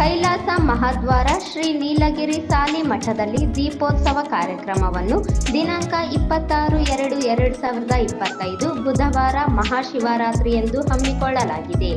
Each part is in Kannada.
ಕೈಲಾಸ ಮಹಾದ್ವಾರ ಶ್ರೀ ನೀಲಗಿರಿ ಸಾಲಿ ಮಠದಲ್ಲಿ ದೀಪೋತ್ಸವ ಕಾರ್ಯಕ್ರಮವನ್ನು ದಿನಾಂಕ ಇಪ್ಪತ್ತಾರು ಎರಡು ಎರಡು ಸಾವಿರದ ಇಪ್ಪತ್ತೈದು ಬುಧವಾರ ಮಹಾಶಿವರಾತ್ರಿ ಎಂದು ಹಮ್ಮಿಕೊಳ್ಳಲಾಗಿದೆ.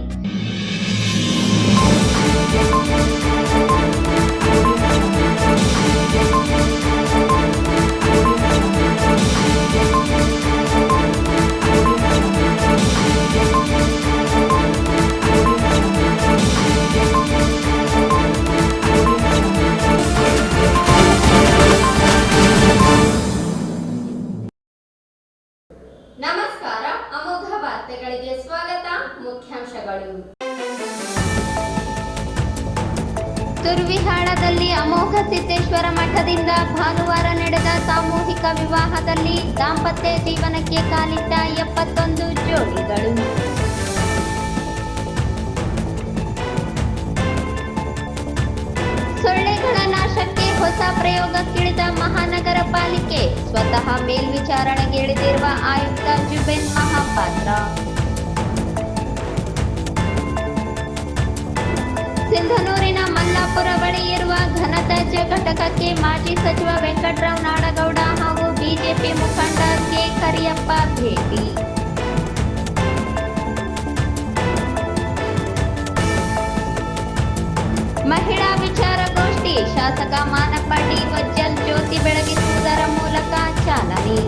ಸಿದ್ದೇಶ್ವರ ಮಠದಿಂದ ಭಾನುವಾರ ನಡೆದ ಸಾಮೂಹಿಕ ವಿವಾಹದಲ್ಲಿ ದಾಂಪತ್ಯ ಜೀವನಕ್ಕೆ ಕಾಲಿಟ್ಟ ಎಪ್ಪತ್ತೊಂದು ಜೋಡಿಗಳು. ಸೊಳ್ಳೆಗಳ ನಾಶಕ್ಕೆ ಹೊಸ ಪ್ರಯೋಗಕ್ಕಿಳಿದ ಮಹಾನಗರ ಪಾಲಿಕೆ ಸ್ವತಃ ಮೇಲ್ವಿಚಾರಣೆಗೆ ಇಳಿದಿರುವ ಆಯುಕ್ತ ಜುಬೆನ್ ಮಹಾಪಾತ್ರ. ಸಿಂಧನೂರಿನ ಮಲ್ಲಾಪುರ ಬಳಿ ಇರುವ ಘನತ್ಯಾಜ್ಯ ಘಟಕಕ್ಕೆ ಮಾಜಿ ಸಚಿವ ವೆಂಕಟರಾವ್ ನಾಡಗೌಡ ಹಾಗೂ ಬಿಜೆಪಿ ಮುಖಂಡ ಕೆ ಕರಿಯಪ್ಪ ಭೇಟಿ. ಮಹಿಳಾ ವಿಚಾರಗೋಷ್ಠಿ ಶಾಸಕ ಮಾನಪ್ಪ ಡಿ ವಜ್ಜಲ್ ಜ್ಯೋತಿ ಬೆಳಗಿಸುವುದರ ಮೂಲಕ ಚಾಲನೆ.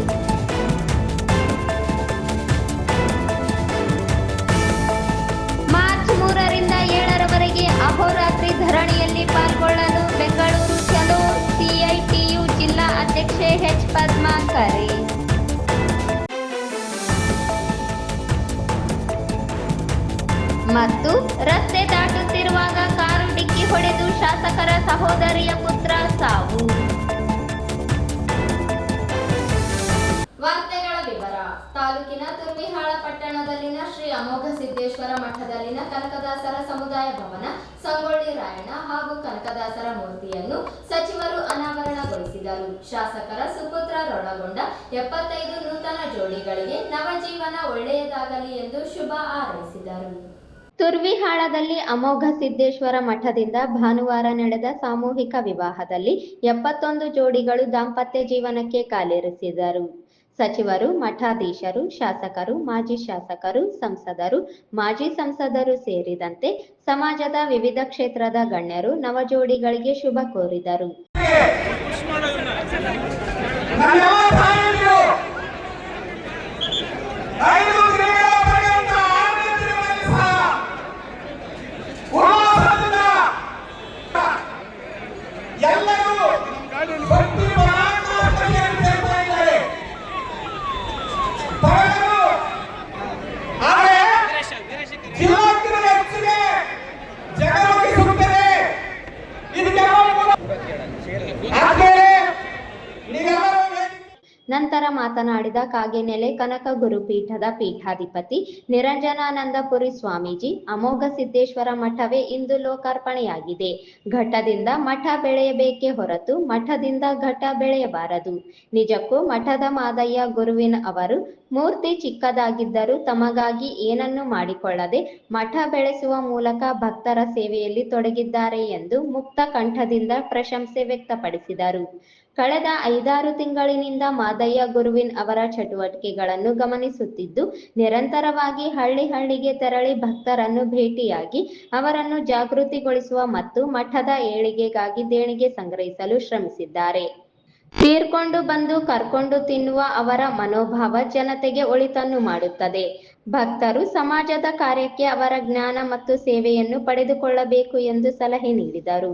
ಮತ್ತು ರಸ್ತೆ ದಾಟುತ್ತಿರುವಾಗ ಕಾರು ಡಿಕ್ಕಿ ಹೊಡೆದು ಶಾಸಕರ ಸಹೋದರಿಯ ಪುತ್ರ ಸಾವು. ವಾರ್ತೆಗಳ ವಿವರ. ತಾಲೂಕಿನ ತುರ್ವಿಹಾಳ ಪಟ್ಟಣದಲ್ಲಿನ ಶ್ರೀ ಅಮೋಘ ಸಿದ್ದೇಶ್ವರ ಮಠದಲ್ಲಿನ ಕನಕದಾಸರ ಸಮುದಾಯ ಭವನ ಸಂಗೊಳ್ಳಿ ರಾಯಣ್ಣ ಹಾಗೂ ಕನಕದಾಸರ ಮೂರ್ತಿಯನ್ನು ಸಚಿವರು ಅನಾವರಣಗೊಳಿಸಿದರು. ಶಾಸಕರ ಸುಪುತ್ರರೊಳಗೊಂಡ ಎಪ್ಪತ್ತೈದು ನೂತನ ಜೋಡಿಗಳಿಗೆ ನವಜೀವನ ಒಳ್ಳೆಯದಾಗಲಿ ಎಂದು ಶುಭ ಹಾರೈಸಿದರು. ತುರ್ವಿಹಾಳದಲ್ಲಿ ಅಮೋಘ ಸಿದ್ದೇಶ್ವರ ಮಠದಿಂದ ಭಾನುವಾರ ನಡೆದ ಸಾಮೂಹಿಕ ವಿವಾಹದಲ್ಲಿ ಎಪ್ಪತ್ತೊಂದು ಜೋಡಿಗಳು ದಾಂಪತ್ಯ ಜೀವನಕ್ಕೆ ಕಾಲಿರಿಸಿದರು. ಸಚಿವರು, ಮಠಾಧೀಶರು, ಶಾಸಕರು, ಮಾಜಿ ಶಾಸಕರು, ಸಂಸದರು, ಮಾಜಿ ಸಂಸದರು ಸೇರಿದಂತೆ ಸಮಾಜದ ವಿವಿಧ ಕ್ಷೇತ್ರದ ಗಣ್ಯರು ನವಜೋಡಿಗಳಿಗೆ ಶುಭ ಕೋರಿದರು. ನಂತರ ಮಾತನಾಡಿದ ಕಾಗೆನೆಲೆ ಕನಕ ಗುರುಪೀಠದ ಪೀಠಾಧಿಪತಿ ನಿರಂಜನಾನಂದಪುರಿ ಸ್ವಾಮೀಜಿ, ಅಮೋಘ ಸಿದ್ದೇಶ್ವರ ಮಠವೇ ಇಂದು ಲೋಕಾರ್ಪಣೆಯಾಗಿದೆ. ಘಟದಿಂದ ಮಠ ಬೆಳೆಯಬೇಕೇ ಹೊರತು ಮಠದಿಂದ ಘಟ ಬೆಳೆಯಬಾರದು. ನಿಜಕ್ಕೂ ಮಠದ ಮಾದಯ್ಯ ಗುರುವಿನ ಅವರು ಮೂರ್ತಿ ಚಿಕ್ಕದಾಗಿದ್ದರೂ ತಮಗಾಗಿ ಏನನ್ನು ಮಾಡಿಕೊಳ್ಳದೆ ಮಠ ಬೆಳೆಸುವ ಮೂಲಕ ಭಕ್ತರ ಸೇವೆಯಲ್ಲಿ ತೊಡಗಿದ್ದಾರೆ ಎಂದು ಮುಕ್ತ ಕಂಠದಿಂದ ಪ್ರಶಂಸೆ ವ್ಯಕ್ತಪಡಿಸಿದರು. ಕಳೆದ ಐದಾರು ತಿಂಗಳಿನಿಂದ ಮಾದಯ್ಯ ಗುರುವಿನ್ ಅವರ ಚಟುವಟಿಕೆಗಳನ್ನು ಗಮನಿಸುತ್ತಿದ್ದು, ನಿರಂತರವಾಗಿ ಹಳ್ಳಿ ಹಳ್ಳಿಗೆ ತೆರಳಿ ಭಕ್ತರನ್ನು ಭೇಟಿಯಾಗಿ ಅವರನ್ನು ಜಾಗೃತಿಗೊಳಿಸುವ ಮತ್ತು ಮಠದ ಏಳಿಗೆಗಾಗಿ ದೇಣಿಗೆ ಸಂಗ್ರಹಿಸಲು ಶ್ರಮಿಸಿದ್ದಾರೆ. ತೀರ್ಕೊಂಡು ಬಂದು ಕರ್ಕೊಂಡು ತಿನ್ನುವ ಅವರ ಮನೋಭಾವ ಜನತೆಗೆ ಒಳಿತನ್ನು ಮಾಡುತ್ತದೆ. ಭಕ್ತರು ಸಮಾಜದ ಕಾರ್ಯಕ್ಕೆ ಅವರ ಜ್ಞಾನ ಮತ್ತು ಸೇವೆಯನ್ನು ಪಡೆದುಕೊಳ್ಳಬೇಕು ಎಂದು ಸಲಹೆ ನೀಡಿದರು.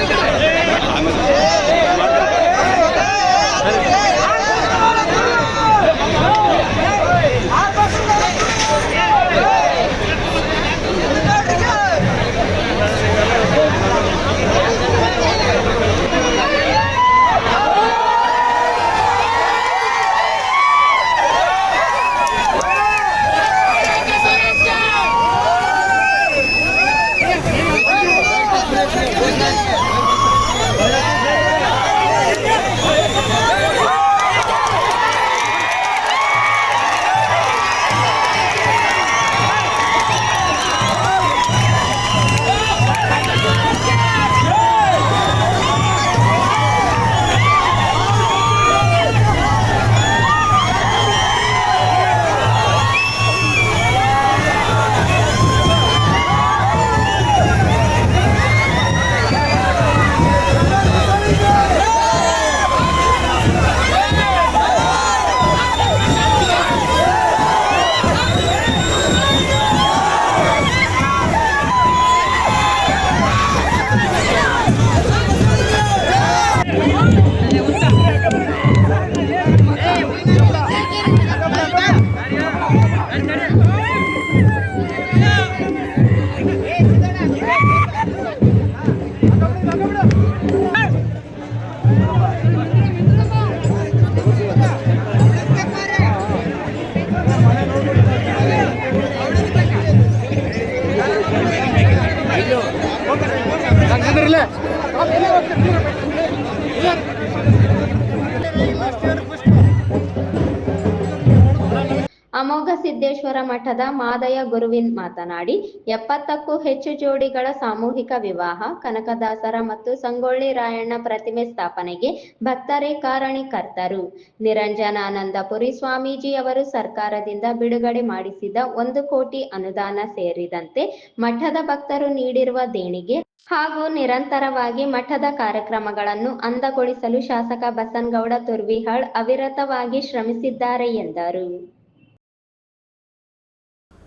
ಸಿದ್ದೇಶ್ವರ ಮಠದ ಮಾದಯ ಗುರುವಿನ್ ಮಾತನಾಡಿ, ಎಪ್ಪತ್ತಕ್ಕೂ ಹೆಚ್ಚು ಜೋಡಿಗಳ ಸಾಮೂಹಿಕ ವಿವಾಹ, ಕನಕದಾಸರ ಮತ್ತು ಸಂಗೊಳ್ಳಿ ರಾಯಣ್ಣ ಪ್ರತಿಮೆ ಸ್ಥಾಪನೆಗೆ ಭಕ್ತರೇ ಕಾರಣೀಕರ್ತರು. ನಿರಂಜನಾನಂದಪುರಿ ಸ್ವಾಮೀಜಿ ಅವರು ಸರ್ಕಾರದಿಂದ ಬಿಡುಗಡೆ ಮಾಡಿಸಿದ ಒಂದು ಕೋಟಿ ಅನುದಾನ ಸೇರಿದಂತೆ ಮಠದ ಭಕ್ತರು ನೀಡಿರುವ ದೇಣಿಗೆ ಹಾಗೂ ನಿರಂತರವಾಗಿ ಮಠದ ಕಾರ್ಯಕ್ರಮಗಳನ್ನು ಅಂದಗೊಳಿಸಲು ಶಾಸಕ ಬಸನಗೌಡ ತುರ್ವಿಹಾಳ್ ಅವಿರತವಾಗಿ ಶ್ರಮಿಸಿದ್ದಾರೆ ಎಂದರು.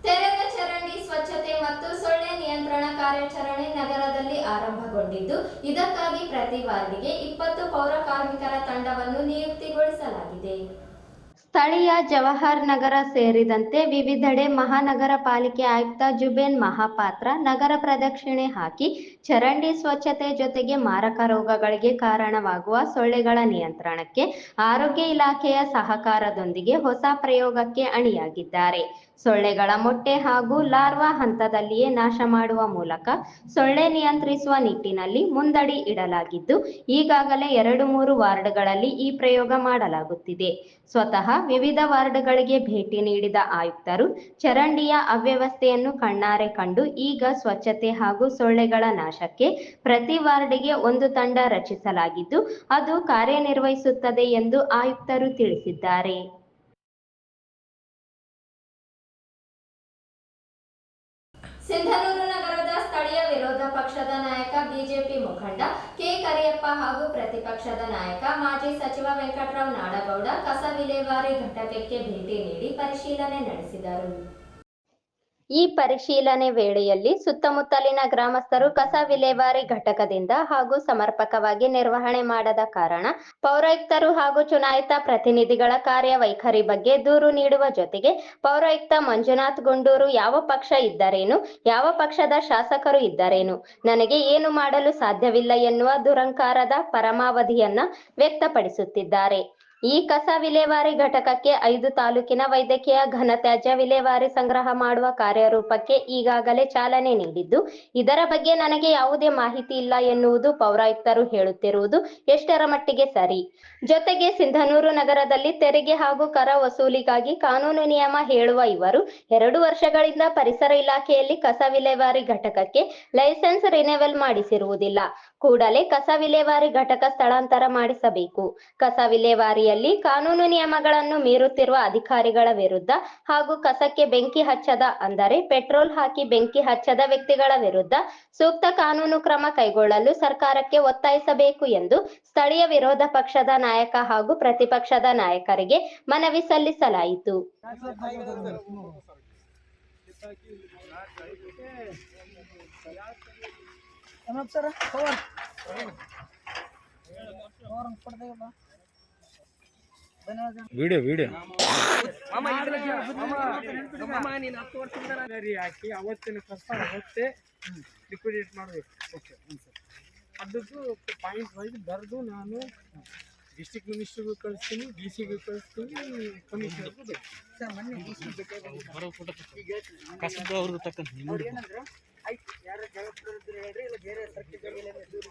ತೆರೆದ ಚರಂಡಿ, ಸ್ವಚ್ಛತೆ ಮತ್ತು ಸೊಳ್ಳೆ ನಿಯಂತ್ರಣ ಕಾರ್ಯಾಚರಣೆ ನಗರದಲ್ಲಿ ಆರಂಭಗೊಂಡಿದ್ದು, ಇದಕ್ಕಾಗಿ ಪ್ರತಿ ವಾರ್ಡಿಗೆ ಇಪ್ಪತ್ತು ಪೌರ ಕಾರ್ಮಿಕರ ತಂಡವನ್ನು ನಿಯುಕ್ತಿಗೊಳಿಸಲಾಗಿದೆ. ಸ್ಥಳೀಯ ಜವಾಹರ್ ನಗರ ಸೇರಿದಂತೆ ವಿವಿಧೆಡೆ ಮಹಾನಗರ ಪಾಲಿಕೆ ಆಯುಕ್ತ ಜುಬೇನ್ ಮಹಾಪಾತ್ರ ನಗರ ಪ್ರದಕ್ಷಿಣೆ ಹಾಕಿ, ಚರಂಡಿ ಸ್ವಚ್ಛತೆ ಜೊತೆಗೆ ಮಾರಕ ರೋಗಗಳಿಗೆ ಕಾರಣವಾಗುವ ಸೊಳ್ಳೆಗಳ ನಿಯಂತ್ರಣಕ್ಕೆ ಆರೋಗ್ಯ ಇಲಾಖೆಯ ಸಹಕಾರದೊಂದಿಗೆ ಹೊಸ ಪ್ರಯೋಗಕ್ಕೆ ಅಣಿಯಾಗಿದ್ದಾರೆ. ಸೊಳ್ಳೆಗಳ ಮೊಟ್ಟೆ ಹಾಗೂ ಲಾರ್ವಾ ಹಂತದಲ್ಲಿಯೇ ನಾಶ ಮಾಡುವ ಮೂಲಕ ಸೊಳ್ಳೆ ನಿಯಂತ್ರಿಸುವ ನಿಟ್ಟಿನಲ್ಲಿ ಮುಂದಡಿ ಇಡಲಾಗಿದ್ದು, ಈಗಾಗಲೇ ಎರಡು ಮೂರು ವಾರ್ಡ್ಗಳಲ್ಲಿ ಈ ಪ್ರಯೋಗ ಮಾಡಲಾಗುತ್ತಿದೆ. ಸ್ವತಃ ವಿವಿಧ ವಾರ್ಡ್ಗಳಿಗೆ ಭೇಟಿ ನೀಡಿದ ಆಯುಕ್ತರು, ಚರಂಡಿಯ ಅವ್ಯವಸ್ಥೆಯನ್ನು ಕಣ್ಣಾರೆ ಕಂಡು ಈಗ ಸ್ವಚ್ಛತೆ ಹಾಗೂ ಸೊಳ್ಳೆಗಳ ನಾಶಕ್ಕೆ ಪ್ರತಿ ವಾರ್ಡ್ಗೆ ಒಂದು ತಂಡ ರಚಿಸಲಾಗಿದ್ದು, ಅದು ಕಾರ್ಯನಿರ್ವಹಿಸುತ್ತದೆ ಎಂದು ಆಯುಕ್ತರು ತಿಳಿಸಿದ್ದಾರೆ. ಸಿಂಧನೂರು ನಗರದ ಸ್ಥಳೀಯ ವಿರೋಧ ಪಕ್ಷದ ನಾಯಕ, ಬಿಜೆಪಿ ಮುಖಂಡ ಕೆ ಕರಿಯಪ್ಪ ಹಾಗೂ ಪ್ರತಿಪಕ್ಷದ ನಾಯಕ, ಮಾಜಿ ಸಚಿವ ವೆಂಕಟರಾವ್ ನಾಡಗೌಡ ಕಸ ವಿಲೇವಾರಿ ಘಟಕಕ್ಕೆ ಭೇಟಿ ನೀಡಿ ಪರಿಶೀಲನೆ ನಡೆಸಿದರು. ಈ ಪರಿಶೀಲನೆ ವೇಳೆಯಲ್ಲಿ ಸುತ್ತಮುತ್ತಲಿನ ಗ್ರಾಮಸ್ಥರು ಕಸ ವಿಲೇವಾರಿ ಘಟಕದಿಂದ ಹಾಗೂ ಸಮರ್ಪಕವಾಗಿ ನಿರ್ವಹಣೆ ಮಾಡದ ಕಾರಣ ಪೌರಾಯುಕ್ತರು ಹಾಗೂ ಚುನಾಯಿತ ಪ್ರತಿನಿಧಿಗಳ ಕಾರ್ಯವೈಖರಿ ಬಗ್ಗೆ ದೂರು ನೀಡುವ ಜೊತೆಗೆ ಪೌರಾಯುಕ್ತ ಮಂಜುನಾಥ್ ಗುಂಡೂರು ಯಾವ ಪಕ್ಷ ಇದ್ದರೇನು, ಯಾವ ಪಕ್ಷದ ಶಾಸಕರು ಇದ್ದರೇನು, ನನಗೆ ಏನು ಮಾಡಲು ಸಾಧ್ಯವಿಲ್ಲ ಎನ್ನುವ ದುರಂಕಾರದ ಪರಮಾವಧಿಯನ್ನ ವ್ಯಕ್ತಪಡಿಸುತ್ತಿದ್ದಾರೆ. ಈ ಕಸ ವಿಲೇವಾರಿ ಘಟಕಕ್ಕೆ ಐದು ತಾಲೂಕಿನ ವೈದ್ಯಕೀಯ ಘನತ್ಯಾಜ್ಯ ವಿಲೇವಾರಿ ಸಂಗ್ರಹ ಮಾಡುವ ಕಾರ್ಯರೂಪಕ್ಕೆ ಈಗಾಗಲೇ ಚಾಲನೆ ನೀಡಿದ್ದು, ಇದರ ಬಗ್ಗೆ ನನಗೆ ಯಾವುದೇ ಮಾಹಿತಿ ಇಲ್ಲ ಎನ್ನುವುದು ಪೌರಾಯುಕ್ತರು ಹೇಳುತ್ತಿರುವುದು ಎಷ್ಟರ ಮಟ್ಟಿಗೆ ಸರಿ. ಜೊತೆಗೆ ಸಿಂಧನೂರು ನಗರದಲ್ಲಿ ತೆರಿಗೆ ಹಾಗೂ ಕರ ವಸೂಲಿಗಾಗಿ ಕಾನೂನು ನಿಯಮ ಹೇಳುವ ಇವರು ಎರಡು ವರ್ಷಗಳಿಂದ ಪರಿಸರ ಇಲಾಖೆಯಲ್ಲಿ ಕಸ ವಿಲೇವಾರಿ ಘಟಕಕ್ಕೆ ಲೈಸೆನ್ಸ್ ರಿನೆವಲ್ ಮಾಡಿಸಿರುವುದಿಲ್ಲ. ಕೂಡಲೇ ಕಸ ವಿಲೇವಾರಿ ಘಟಕ ಸ್ಥಳಾಂತರ ಮಾಡಿಸಬೇಕು ಕಸ ವಿಲೇವಾರಿಯಲ್ಲಿ ಕಾನೂನು ನಿಯಮಗಳನ್ನು ಮೀರುತ್ತಿರುವ ಅಧಿಕಾರಿಗಳ ವಿರುದ್ಧ ಹಾಗೂ ಕಸಕ್ಕೆ ಬೆಂಕಿ ಹಚ್ಚದ ಅಂದರೆ ಪೆಟ್ರೋಲ್ ಹಾಕಿ ಬೆಂಕಿ ಹಚ್ಚದ ವ್ಯಕ್ತಿಗಳ ವಿರುದ್ಧ ಸೂಕ್ತ ಕಾನೂನು ಕ್ರಮ ಕೈಗೊಳ್ಳಲು ಸರ್ಕಾರಕ್ಕೆ ಒತ್ತಾಯಿಸಬೇಕು ಎಂದು ಸ್ಥಳೀಯ ವಿರೋಧ ಪಕ್ಷದ ನಾಯಕ ಹಾಗೂ ಪ್ರತಿಪಕ್ಷದ ನಾಯಕರಿಗೆ ಮನವಿ ಸಲ್ಲಿಸಲಾಯಿತು ಸರ? ಪವರ್. ಪವರ್ ಕೊಡ್ತೇವಲ್ಲ ಬಾ ವಿಡಿಯೋ ವಿಡಿಯೋ ಗರಿ ಹಾಕಿ ಅವತ್ತಿನ ಕಷ್ಟ ಹೊತ್ತೆ ಲಿಕ್ವಿಡೇಟ್ ಮಾಡಬೇಕು. ಅದಕ್ಕೂ ಪಾಯಿಂಟ್ ವೈಸ್ ಬರೆದು ನಾನು ಡಿಸ್ಟಿಕ್ ಮಿನಿಸ್ಟ್ರಿಗೂ ಕಳಿಸ್ತೀನಿ ಡಿ ಸಿಗೂ ಕಳಿಸ್ತೀನಿ ಕಮಿಷನರ್ಗೂ ಬೇಕು. ಸರ್ ಮೊನ್ನೆ ಕಸದವ್ರದ್ದು ತಕ್ಕಂತ ಅವ್ರು ಏನಂದ್ರು? ಆಯ್ತು ಯಾರ ಹೇಳ್ರಿ ಇಲ್ಲ ಬೇರೆ ದೂರ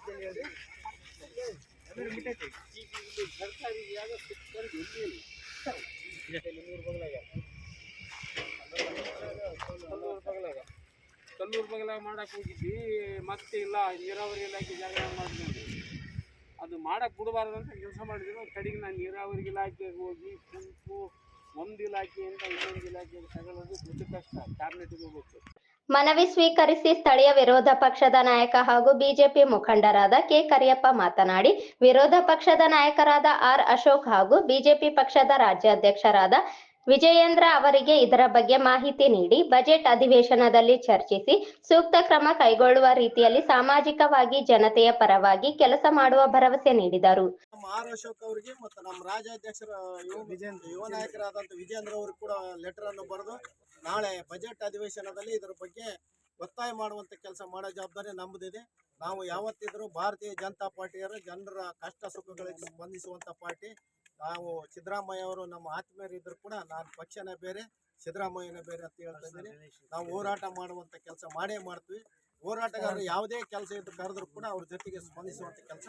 ಬಗಲಾಗ ಕಲ್ಲೂರು ಬಗಲಾಗ ಕಲ್ಲೂರು ಹೋಗಿದ್ವಿ. ಮತ್ತೆ ಇಲ್ಲ, ನೀರಾವರಿ ಇಲಾಖೆ ಜಾಗ ಮಾಡಿದ್ವಿ ಅದು ಮಾಡಕ್ಕೆ ಬಿಡಬಾರ್ದು ಅಂತ ಕೆಲಸ ಮಾಡಿದ್ರು. ಕಡೆಗೆ ನಾನು ನೀರಾವರಿ ಇಲಾಖೆಗೆ ಹೋಗಿ, ಕೆಂಪು, ಒಂದು ಇಲಾಖೆಯಿಂದ ಇನ್ನೊಂದು ಇಲಾಖೆಗೆ ತಗೊಳ್ಳೋದು ದೊಡ್ಡ ಕಷ್ಟ. ಟ್ಯಾಬ್ಲೆಟ್ಗೆ ಹೋಗ್ಬೇಕು. ಮನವಿ ಸ್ವೀಕರಿಸಿ ಸ್ಥಳೀಯ ವಿರೋಧ ಪಕ್ಷದ ನಾಯಕ ಹಾಗೂ ಬಿಜೆಪಿ ಮುಖಂಡರಾದ ಕೆ ಕರಿಯಪ್ಪ ಮಾತನಾಡಿ, ವಿರೋಧ ಪಕ್ಷದ ನಾಯಕರಾದ ಆರ್ ಅಶೋಕ್ ಹಾಗೂ ಬಿಜೆಪಿ ಪಕ್ಷದ ರಾಜ್ಯಾಧ್ಯಕ್ಷರಾದ ವಿಜಯೇಂದ್ರ ಅವರಿಗೆ ಇದರ ಬಗ್ಗೆ ಮಾಹಿತಿ ನೀಡಿ, ಬಜೆಟ್ ಅಧಿವೇಶನದಲ್ಲಿ ಚರ್ಚಿಸಿ, ಸೂಕ್ತ ಕ್ರಮ ಕೈಗೊಳ್ಳುವ ರೀತಿಯಲ್ಲಿ ಸಾಮಾಜಿಕವಾಗಿ ಜನತೆಯ ಪರವಾಗಿ ಕೆಲಸ ಮಾಡುವ ಭರವಸೆ ನೀಡಿದರು. ಆರ್ ಅಶೋಕ್ ಅವರಿಗೆ ಮತ್ತು ನಮ್ಮ ರಾಜ್ಯಾಧ್ಯಕ್ಷರ, ಯುವ ನಾಯಕರಾದಂಥ ವಿಜೇಂದ್ರ ಅವರು ಕೂಡ ಲೆಟರ್ ಅನ್ನು ಬರೆದು ನಾಳೆ ಬಜೆಟ್ ಅಧಿವೇಶನದಲ್ಲಿ ಇದರ ಬಗ್ಗೆ ಒತ್ತಾಯ ಮಾಡುವಂತ ಕೆಲಸ ಮಾಡೋ ಜವಾಬ್ದಾರಿ ನಮ್ಮದಿದೆ ನಾವು ಯಾವತ್ತಿದ್ರೂ ಭಾರತೀಯ ಜನತಾ ಪಾರ್ಟಿಯರು ಜನರ ಕಷ್ಟ ಸುಖಗಳಿಗೆ ಸ್ಪಂದಿಸುವಂತ ಪಾರ್ಟಿ. ನಾವು ಸಿದ್ದರಾಮಯ್ಯ ಅವರು ನಮ್ಮ ಆತ್ಮೀಯರಿದ್ರು ಕೂಡ ನಾನು ಪಕ್ಷನೇ ಬೇರೆ, ಸಿದ್ದರಾಮಯ್ಯನೇ ಬೇರೆ ಅಂತ ಹೇಳ್ತಾ ಇದ್ದೀನಿ. ನಾವು ಹೋರಾಟ ಮಾಡುವಂತ ಕೆಲಸ ಮಾಡೇ ಮಾಡ್ತೀವಿ. ಹೋರಾಟಗಾರರು ಯಾವುದೇ ಕೆಲಸ ಇದ್ದು ಕರೆದ್ರು ಕೂಡ ಅವ್ರ ಜೊತೆಗೆ ಸ್ಪಂದಿಸುವಂತ ಕೆಲಸ.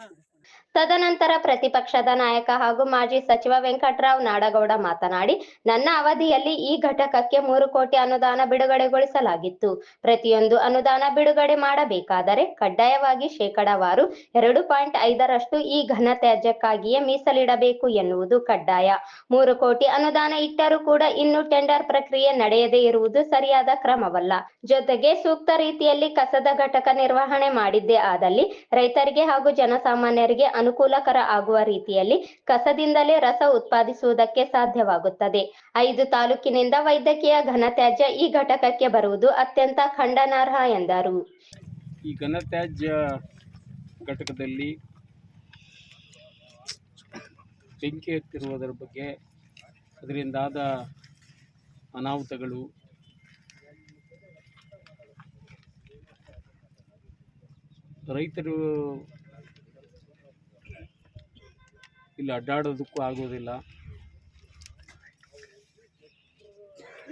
ತದನಂತರ ಪ್ರತಿಪಕ್ಷದ ನಾಯಕ ಹಾಗೂ ಮಾಜಿ ಸಚಿವ ವೆಂಕಟರಾವ್ ನಾಡಗೌಡ ಮಾತನಾಡಿ, ನನ್ನ ಅವಧಿಯಲ್ಲಿ ಈ ಘಟಕಕ್ಕೆ ಮೂರು ಕೋಟಿ ಅನುದಾನ ಬಿಡುಗಡೆಗೊಳಿಸಲಾಗಿತ್ತು. ಪ್ರತಿಯೊಂದು ಅನುದಾನ ಬಿಡುಗಡೆ ಮಾಡಬೇಕಾದರೆ ಕಡ್ಡಾಯವಾಗಿ ಶೇಕಡಾವಾರು ಎರಡು ಪಾಯಿಂಟ್ ಐದರಷ್ಟು ಈ ಘನ ತ್ಯಾಜ್ಯಕ್ಕಾಗಿಯೇ ಮೀಸಲಿಡಬೇಕು ಎನ್ನುವುದು ಕಡ್ಡಾಯ. ಮೂರು ಕೋಟಿ ಅನುದಾನ ಇಟ್ಟರೂ ಕೂಡ ಇನ್ನು ಟೆಂಡರ್ ಪ್ರಕ್ರಿಯೆ ನಡೆಯದೇ ಇರುವುದು ಸರಿಯಾದ ಕ್ರಮವಲ್ಲ. ಜೊತೆಗೆ ಸೂಕ್ತ ರೀತಿಯಲ್ಲಿ ಕಸದ ಘಟಕ ನಿರ್ವಹಣೆ ಮಾಡಿದ್ದೇ ಆದಲ್ಲಿ ರೈತರಿಗೆ ಹಾಗೂ ಜನಸಾಮಾನ್ಯರಿಗೆ ಅನುಕೂಲಕರ ಆಗುವ ರೀತಿಯಲ್ಲಿ ಕಸದಿಂದಲೇ ರಸ ಉತ್ಪಾದಿಸುವುದಕ್ಕೆ ಸಾಧ್ಯವಾಗುತ್ತದೆ. ಐದು ತಾಲೂಕಿನಿಂದ ವೈದ್ಯಕೀಯ ಘನತ್ಯಾಜ್ಯ ಈ ಘಟಕಕ್ಕೆ ಬರುವುದು ಅತ್ಯಂತ ಖಂಡನಾರ್ಹ ಎಂದರು. ಈ ಘನತ್ಯಾಜ್ಯ ಘಟಕದಲ್ಲಿ ಬೆಂಕಿ ಹತ್ತಿರುವುದರ ಬಗ್ಗೆ ಅದರಿಂದಾದ ಅನಾಹುತಗಳು ರೈತರು ಇಲ್ಲಿ ಅಡ್ಡಾಡೋದಕ್ಕೂ ಆಗೋದಿಲ್ಲ.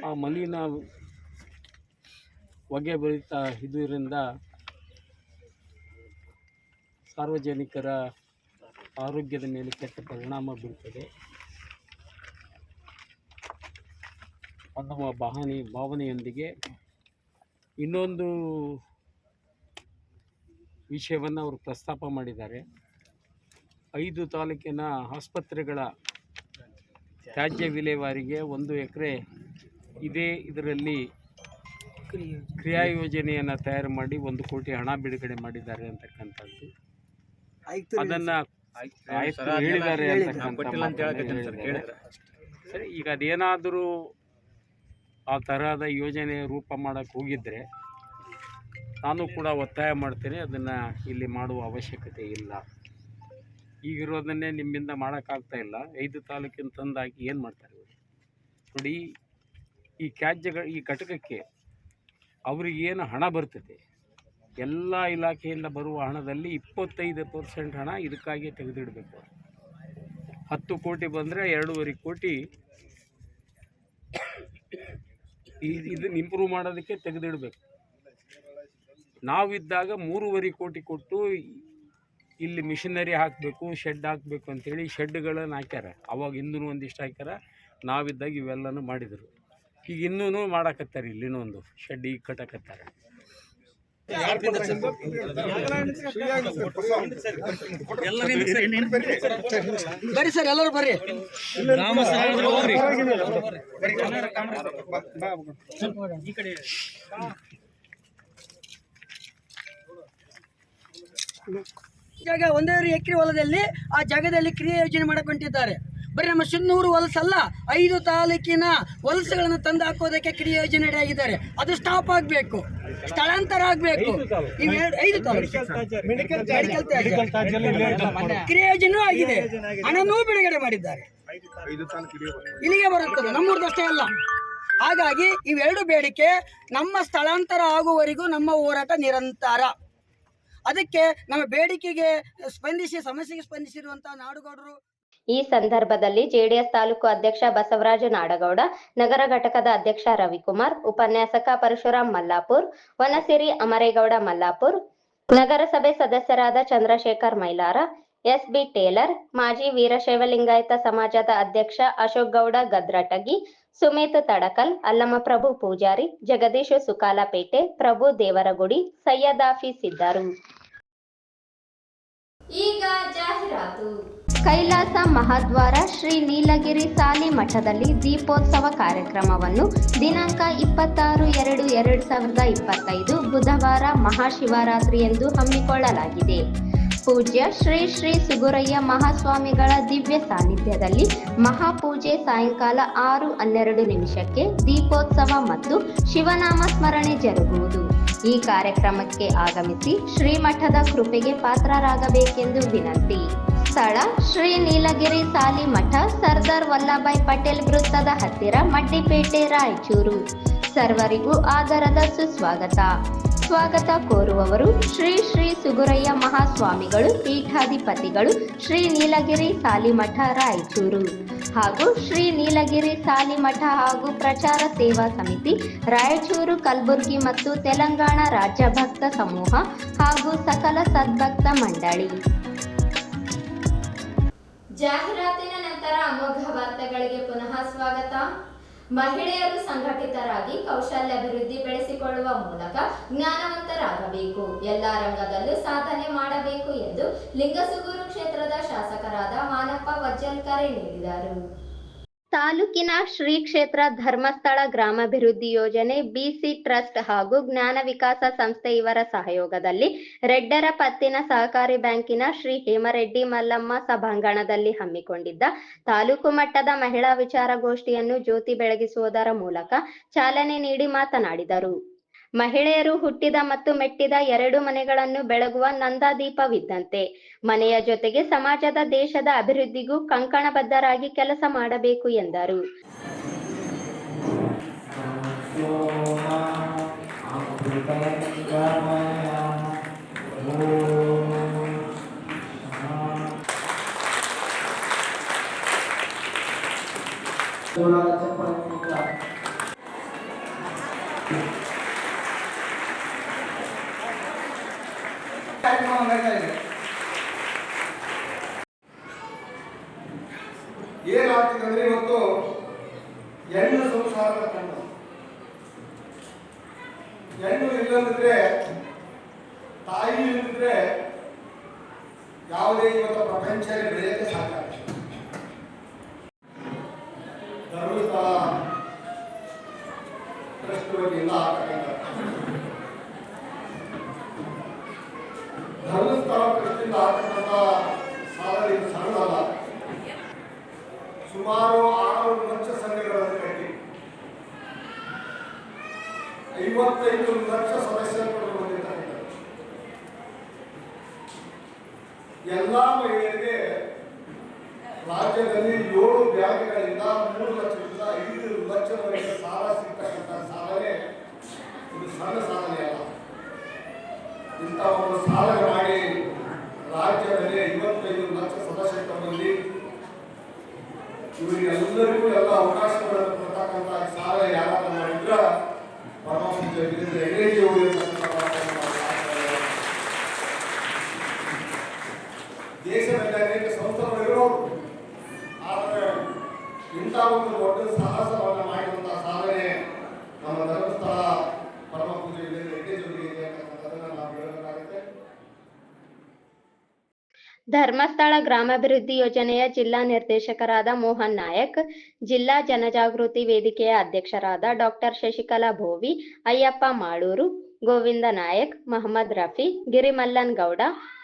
ಆ ಮಲಿನ ಹೊಗೆ ಬರಿತಾ ಇದರಿಂದ ಸಾರ್ವಜನಿಕರ ಆರೋಗ್ಯದ ಮೇಲೆ ಕೆಟ್ಟ ಪರಿಣಾಮ ಬೀಳ್ತದೆ ಅನ್ನುವ ಭಾವನೆ ಭಾವನೆಯೊಂದಿಗೆ ಇನ್ನೊಂದು ವಿಷಯವನ್ನು ಅವರು ಪ್ರಸ್ತಾಪ ಮಾಡಿದ್ದಾರೆ. ಐದು ತಾಲೂಕಿನ ಆಸ್ಪತ್ರೆಗಳ ತ್ಯಾಜ್ಯ ವಿಲೇವಾರಿಗೆ ಒಂದು ಎಕರೆ ಇದೇ ಇದರಲ್ಲಿ ಕ್ರಿಯಾ ಯೋಜನೆಯನ್ನು ತಯಾರು ಮಾಡಿ ಒಂದು ಕೋಟಿ ಹಣ ಬಿಡುಗಡೆ ಮಾಡಿದ್ದಾರೆ ಅಂತಕ್ಕಂಥದ್ದು. ಅದನ್ನು ಹೇಳಿದ್ದಾರೆ. ಸರಿ ಈಗ ಅದೇನಾದರೂ ಆ ತರಹದ ಯೋಜನೆ ರೂಪ ಮಾಡೋಕ್ಕೆ ಹೋಗಿದ್ರೆ ನಾನು ಕೂಡ ಒತ್ತಾಯ ಮಾಡ್ತೇನೆ, ಅದನ್ನು ಇಲ್ಲಿ ಮಾಡುವ ಅವಶ್ಯಕತೆ ಇಲ್ಲ. ಈಗಿರೋದನ್ನೇ ನಿಮ್ಮಿಂದ ಮಾಡೋಕ್ಕಾಗ್ತಾ ಇಲ್ಲ. ಐದು ತಾಲೂಕಿನ ತಂದಾಕಿ ಏನು ಮಾಡ್ತಾರೆ? ನೋಡಿ, ಈ ತ್ಯಾಜ್ಯಗಳ ಈ ಘಟಕಕ್ಕೆ ಅವ್ರಿಗೆ ಏನು ಹಣ ಬರ್ತದೆ? ಎಲ್ಲ ಇಲಾಖೆಯಿಂದ ಬರುವ ಹಣದಲ್ಲಿ ಇಪ್ಪತ್ತೈದು ಪರ್ಸೆಂಟ್ ಹಣ ಇದಕ್ಕಾಗಿ ತೆಗೆದಿಡಬೇಕು. ಹತ್ತು ಕೋಟಿ ಬಂದರೆ ಎರಡೂವರೆ ಕೋಟಿ ಇದು ಇದನ್ನ ಇಂಪ್ರೂವ್ ಮಾಡೋದಕ್ಕೆ ತೆಗೆದಿಡಬೇಕು. ನಾವಿದ್ದಾಗ ಮೂರುವರೆ ಕೋಟಿ ಕೊಟ್ಟು ಇಲ್ಲಿ ಮಿಷಿನರಿ ಹಾಕಬೇಕು ಶೆಡ್ ಹಾಕಬೇಕು ಅಂತೇಳಿ ಶೆಡ್ಗಳನ್ನು ಹಾಕ್ಯಾರ. ಅವಾಗ ಇನ್ನೂ ಒಂದಿಷ್ಟು ಹಾಕ್ಯಾರ ನಾವಿದ್ದಾಗ ಇವೆಲ್ಲನೂ ಮಾಡಿದರು. ಈಗ ಇನ್ನೂ ಮಾಡಾಕತ್ತಾರೆ ಇಲ್ಲಿನೂ ಒಂದು ಶೆಡ್ ಈಗ ಕಟ್ಟಕತ್ತಾರೆ. ಬರ್ರಿ ಸರ್ ಎಲ್ಲರೂ ಬರ್ರಿ. ಜಾಗ ಒಂದೂವರೆ ಎಕರೆ ಹೊಲದಲ್ಲಿ ಆ ಜಾಗದಲ್ಲಿ ಕ್ರಿಯೆ ಯೋಜನೆ ಮಾಡಿಕೊಂಡಿದ್ದಾರೆ. ಬರೀ ನಮ್ಮ ಸಿನ್ನೂರು ಹೊಲಸಲ್ಲ ಐದು ತಾಲೂಕಿನ ಹೊಲಸುಗಳನ್ನು ತಂದು ಹಾಕೋದಕ್ಕೆ ಕ್ರಿಯೆ ಯೋಜನೆ ಆಗಿದ್ದಾರೆ ಅದು ಸ್ಟಾಪ್ ಆಗಬೇಕು. ಸ್ಥಳಾಂತರ ಆಗಬೇಕು. ಇವೆರಡು ಐದು ತಾಲೂಕು. ಕ್ರಿಯೆ ಯೋಜನೆ ಆಗಿದೆ. ಹಣನೂ ಬಿಡುಗಡೆ ಮಾಡಿದ್ದಾರೆ. ಇಲ್ಲಿಗೆ ಬರುತ್ತದೆ. ನಮ್ಮೂರ್ದಷ್ಟೇ ಅಲ್ಲ. ಹಾಗಾಗಿ ಇವೆರಡು ಬೇಡಿಕೆ ನಮ್ಮ ಸ್ಥಳಾಂತರ ಆಗುವವರೆಗೂ ನಮ್ಮ ಹೋರಾಟ ನಿರಂತರ. ಅದಕ್ಕೆ ನಮ್ಮ ಬೇಡಿಕೆಗೆ ಸ್ಪಂದಿಸಿ, ಸಮಸ್ಯೆಗೆ ಸ್ಪಂದಿಸಿರುವಂತಹ ನಾಡುಗೌಡರು. ಈ ಸಂದರ್ಭದಲ್ಲಿ ಜೆಡಿಎಸ್ ತಾಲೂಕು ಅಧ್ಯಕ್ಷ ಬಸವರಾಜ ನಾಡಗೌಡ, ನಗರ ಘಟಕದ ಅಧ್ಯಕ್ಷ ರವಿಕುಮಾರ್, ಉಪನ್ಯಾಸಕ ಪರಶುರಾಮ್ ಮಲ್ಲಾಪುರ್, ವನಸಿರಿ ಅಮರೇಗೌಡ ಮಲ್ಲಾಪುರ್, ನಗರಸಭೆ ಸದಸ್ಯರಾದ Chandrashekhar Mylara S B Tailor, ಮಾಜಿ ವೀರಶೈವಲಿಂಗಾಯತ ಸಮಾಜದ ಅಧ್ಯಕ್ಷ ಅಶೋಕ್ ಗೌಡ ಗದ್ರಟಗಿ ಸುಮಿತ್ ತಡಕಲ್ ಅಲ್ಲಮಪ್ರಭು ಪೂಜಾರಿ ಜಗದೀಶ ಸುಕಾಲಪೇಟೆ ಪ್ರಭು ದೇವರಗುಡಿ ಸೈಯದ್ ಹಾಫೀಸ್ ಇದ್ದರು ಈಗ ಜಾಹೀರಾತು. ಕೈಲಾಸ ಮಹಾದ್ವಾರ ಶ್ರೀ ನೀಲಗಿರಿ ಸಾಲಿ ಮಠದಲ್ಲಿ ದೀಪೋತ್ಸವ ಕಾರ್ಯಕ್ರಮವನ್ನು ದಿನಾಂಕ ಇಪ್ಪತ್ತಾರು ಎರಡು ಎರಡು ಸಾವಿರದ ಇಪ್ಪತ್ತೈದು ಬುಧವಾರ ಮಹಾಶಿವರಾತ್ರಿಯಂದು ಹಮ್ಮಿಕೊಳ್ಳಲಾಗಿದೆ. ಪೂಜ್ಯ ಶ್ರೀ ಶ್ರೀ ಸುಗುರಯ್ಯ ಮಹಾಸ್ವಾಮಿಗಳ ದಿವ್ಯ ಸಾನ್ನಿಧ್ಯದಲ್ಲಿ ಮಹಾಪೂಜೆ ಸಾಯಂಕಾಲ ಆರು ಹನ್ನೆರಡು ನಿಮಿಷಕ್ಕೆ ದೀಪೋತ್ಸವ ಮತ್ತು ಶಿವನಾಮ ಸ್ಮರಣೆ ಜರುಗುವುದು. ಈ ಕಾರ್ಯಕ್ರಮಕ್ಕೆ ಆಗಮಿಸಿ ಶ್ರೀಮಠದ ಕೃಪೆಗೆ ಪಾತ್ರರಾಗಬೇಕೆಂದು ವಿನಂತಿ. ಸ್ಥಳ ಶ್ರೀ ನೀಲಗಿರಿ ಸಾಲಿ ಮಠ, ಸರ್ದಾರ್ ವಲ್ಲಭಾಯ್ ಪಟೇಲ್ ವೃತ್ತದ ಹತ್ತಿರ ಮಡ್ಡಿಪೇಟೆ, ರಾಯಚೂರು. ಸರ್ವರಿಗೂ ಆದರದ ಸುಸ್ವಾಗತ. ಸ್ವಾಗತ ಕೋರುವವರು ಶ್ರೀ ಶ್ರೀ ಸುಗುರಯ್ಯ ಮಹಾಸ್ವಾಮಿಗಳು, ಪೀಠಾಧಿಪತಿಗಳು, ಶ್ರೀ ನೀಲಗಿರಿ ಸಾಲಿಮಠ, ರಾಯಚೂರು. ಹಾಗೂ ಶ್ರೀ ನೀಲಗಿರಿ ಸಾಲಿಮಠ ಹಾಗೂ ಪ್ರಚಾರ ಸೇವಾ ಸಮಿತಿ, ರಾಯಚೂರು, ಕಲಬುರಗಿ ಮತ್ತು ತೆಲಂಗಾಣ ರಾಜ್ಯ ಭಕ್ತ ಸಮೂಹ ಹಾಗೂ ಸಕಲ ಸದ್ಭಕ್ತ ಮಂಡಳಿ. ಜಾಹೀರಾತಿನ ನಂತರ ಅಮೋಘ ವಾರ್ತೆಗಳಿಗೆ ಪುನಃ ಸ್ವಾಗತ. ಮಹಿಳೆಯರು ಸಂಘಟಿತರಾಗಿ ಕೌಶಲ್ಯಾಭಿವೃದ್ಧಿ ಬೆಳೆಸಿಕೊಳ್ಳುವ ಮೂಲಕ ಜ್ಞಾನವಂತರಾಗಬೇಕು. ಎಲ್ಲ ರಂಗದಲ್ಲೂ ಸಾಧನೆ ಮಾಡಬೇಕು ಎಂದು ಲಿಂಗಸುಗೂರು ಕ್ಷೇತ್ರದ ಶಾಸಕರಾದ ಮಾನಪ್ಪ ವಜ್ಜಲ್ ಕರೆ ನೀಡಿದರು. ತಾಲೂಕಿನ ಶ್ರೀ ಕ್ಷೇತ್ರ ಧರ್ಮಸ್ಥಳ ಗ್ರಾಮಾಭಿವೃದ್ಧಿ ಯೋಜನೆ ಬಿಸಿ ಟ್ರಸ್ಟ್ ಹಾಗೂ ಜ್ಞಾನ ವಿಕಾಸ ಸಂಸ್ಥೆ ಇವರ ಸಹಯೋಗದಲ್ಲಿ ರೆಡ್ಡರ ಪತ್ತಿನ ಸಹಕಾರಿ ಬ್ಯಾಂಕಿನ ಶ್ರೀ ಹೇಮರೆಡ್ಡಿ ಮಲ್ಲಮ್ಮ ಸಭಾಂಗಣದಲ್ಲಿ ಹಮ್ಮಿಕೊಂಡಿದ್ದ ತಾಲೂಕು ಮಟ್ಟದ ಮಹಿಳಾ ವಿಚಾರಗೋಷ್ಠಿಯನ್ನು ಜ್ಯೋತಿ ಬೆಳಗಿಸುವುದರ ಮೂಲಕ ಚಾಲನೆ ನೀಡಿ ಮಾತನಾಡಿದರು. ಮಹಿಳೆಯರು ಹುಟ್ಟಿದ ಮತ್ತು ಮೆಟ್ಟಿದ ಎರಡು ಮನೆಗಳನ್ನು ಬೆಳಗುವ ನಂದಾದೀಪವಿದ್ದಂತೆ. ಮನೆಯ ಜೊತೆಗೆ ಸಮಾಜದ, ದೇಶದ ಅಭಿವೃದ್ಧಿಗೂ ಕಂಕಣಬದ್ಧರಾಗಿ ಕೆಲಸ ಮಾಡಬೇಕು ಎಂದರು. ಏನಾಗ್ತಿದೆ ಅಂದ್ರೆ ಇವತ್ತು ಹೆಣ್ಣು ಸಂಸಾರದ ಕಣ್ಣು ಹೆಣ್ಣು ಇಲ್ಲದಿದ್ರೆ ತಾಯಿ ಇಲ್ಲದಿದ್ರೆ ಯಾವುದೇ ಇವತ್ತು ಪ್ರಪಂಚದಲ್ಲಿ ಬೆಳೆಯಕ್ಕೆ ಸಾಧ್ಯ ಇಲ್ಲ. ಧರ್ಮಸ್ಥಳ ಟ್ರಸ್ಟ್ ವತಿಯಿಂದ ಆಗ್ತಕ್ಕಂಥ ಧರ್ಮಸ್ಥಳ ಟ್ರಸ್ಟಿಂದ ಆಗ್ತಕ್ಕಂಥ ಸಾಧನೆ ಇದು ಸಣ್ಣದಲ್ಲ ಸುಮಾರು ಆರು ಲಕ್ಷ ಸಂಘಗಳನ್ನು ಕಟ್ಟಿ ಐವತ್ತೈದು ಲಕ್ಷ ಸದಸ್ಯರುಗಳು ಹೊಂದಿರ್ತಕ್ಕಂಥದ್ದು ಎಲ್ಲ ಮಹಿಳೆಯರಿಗೆ ರಾಜ್ಯದಲ್ಲಿ ಏಳು ಬ್ಯಾಂಕ್ಗಳಿಂದ ಮೂರು ಲಕ್ಷದಿಂದ ಐದು ಲಕ್ಷದವರೆಗೆ ಸಾಲ ಸಿಗ್ತಕ್ಕಂಥ ಸಾಲನೇ ಇದು ಸಣ್ಣ ಸಾಲನೆ ಅಲ್ಲ. ಇಂಥ ಒಂದು ಸಾಲ ಮಾಡಿ ರಾಜ್ಯದಲ್ಲಿ ಐವತ್ತೈದು ಲಕ್ಷ ಸದಸ್ಯತ್ವ ಇವರಿಗೆ ಇವರಿಗೆಲ್ಲರಿಗೂ ಎಲ್ಲ ಅವಕಾಶಗಳನ್ನು ಕೊಡ್ತಕ್ಕಂಥ ಸಾಲ ಯಾರಾದ್ರೂ ಮಾಡಿದ್ರ ಪರಮಪೂಜ್ಯ ವೀರೇಂದ್ರ ಹೆಗಡೆಜಿ ಅವರು ಇರ್ತಕ್ಕಂಥ ಮಾತನ್ನು ನಾವು ಮಾತಾಡ್ತಾ ದೇಶದಲ್ಲಿ ಅನೇಕ ಸಂಸ್ಥೆಗಳು ಇರೋರು ಆದರೆ ಇಂಥ ಒಂದು ದೊಡ್ಡ ಸಾಹಸವನ್ನು ಮಾಡಿದಂಥ ಸಾಧನೆ ನಮ್ಮ ಧರ್ಮಸ್ಥಳ ಪರಮ ಪೂಜೆ ವೀರೇಂದ್ರ ಹೆಗಡೆಜಿ ಅವರಿಗೆ ಇದೆ ಅಂತಕ್ಕಂಥದ್ದನ್ನು ನಾವು ಹೇಳಬೇಕಾಗುತ್ತೆ ಧರ್ಮಸ್ಥಳ ಗ್ರಾಮಾಭಿವೃದ್ಧಿ ಯೋಜನೆಯ ಜಿಲ್ಲಾ ನಿರ್ದೇಶಕರಾದ ಮೋಹನ್ ನಾಯಕ್, ಜಿಲ್ಲಾ ಜನಜಾಗೃತಿ ವೇದಿಕೆಯ ಅಧ್ಯಕ್ಷರಾದ ಡಾಕ್ಟರ್ ಶಶಿಕಲಾ ಭೋವಿ, ಅಯ್ಯಪ್ಪ ಮಾಳೂರು, ಗೋವಿಂದ ನಾಯಕ್, ಮಹಮ್ಮದ್ ರಫಿ, ಗಿರಿಮಲ್ಲನ್ ಗೌಡ,